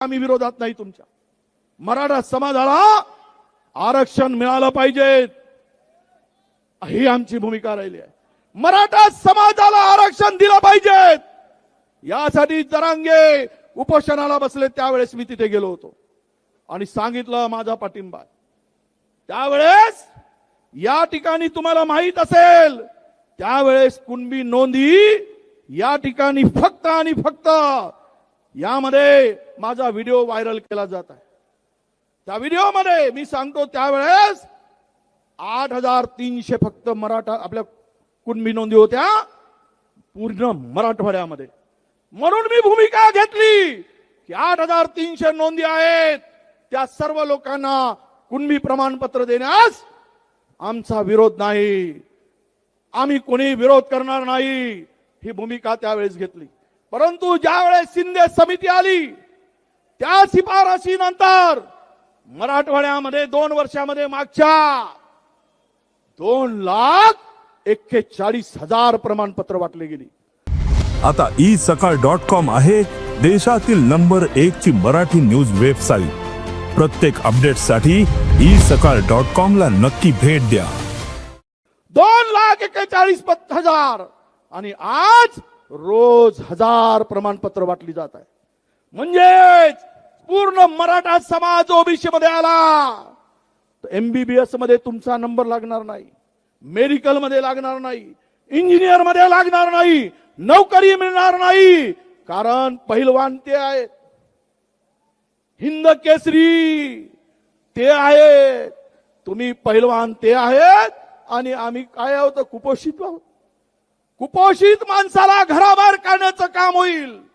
आम्ही विरोधात नाही तुमच्या. मराठा समाजाला आरक्षण मिळालं पाहिजे. ही आमची भूमिका राहिली आहे. मराठा समाजाला आरक्षण दिलं पाहिजे. यासाठी जरांगे उपोषणाला बसले. त्यावेळेस मी तिथे गेलो होतो. आणि सांगितलं माझा पाठिंबा त्यावेळेस या ठिकाणी तुम्हाला माहीत असेल त्यावेळेस कुणबी नोंदी या ठिकाणी फक्त आणि फक्त यामध्ये माझा व्हिडिओ व्हायरल केला जात आहे. त्या व्हिडिओमध्ये मी सांगतो त्यावेळेस आठ हजार तीनशे फक्त मराठा आपल्या कुणबी नोंदी होत्या पूर्ण मराठवाड्यामध्ये. म्हणून मी भूमिका घेतली की आठ हजार तीनशे नोंदी आहेत. त्या सर्व लोकांना कुणबी प्रमाणपत्र देण्यास आमचा विरोध नाही. आम्ही कोणी विरोध करणार नाही ही भूमिका त्यावेळेस घेतली. परंतु ज्यावेळेस शिंदे समिती आली त्या शिफारशीनंतर मराठवाड्यामध्ये दोन वर्षामध्ये मागच्या दोन लाख एक्केचाळीस हजार प्रमाणपत्र वाटले गेली. आता ई सकाळ डॉट कॉम आहे देशातील नंबर एक ची मराठी न्यूज वेबसाईट. प्रत्येक अपडेटसाठी ई सकाळ डॉट कॉम ला नक्की भेट द्या. दोन लाख एक्केचाळीस हजार आणि आज रोज हजार प्रमाणपत्र वाटली जात आहे. म्हणजेच पूर्ण मराठा समाज ओबीसी मध्ये आला एमबीबीएसमध्ये तुमचा नंबर लागणार नाही. मेडिकलमध्ये लागणार नाही. इंजिनियरमध्ये लागणार नाही. नोकरी मिळणार नाही. कारण पहिलवान ते आहेत. हिंद केसरी ते आहेत. तुम्ही पहिलवान ते आहेत. आणि आम्ही काय आहोत? कुपोषित आहोत. कुपोषित माणसाला घराबाहेर काढण्याचं काम होईल.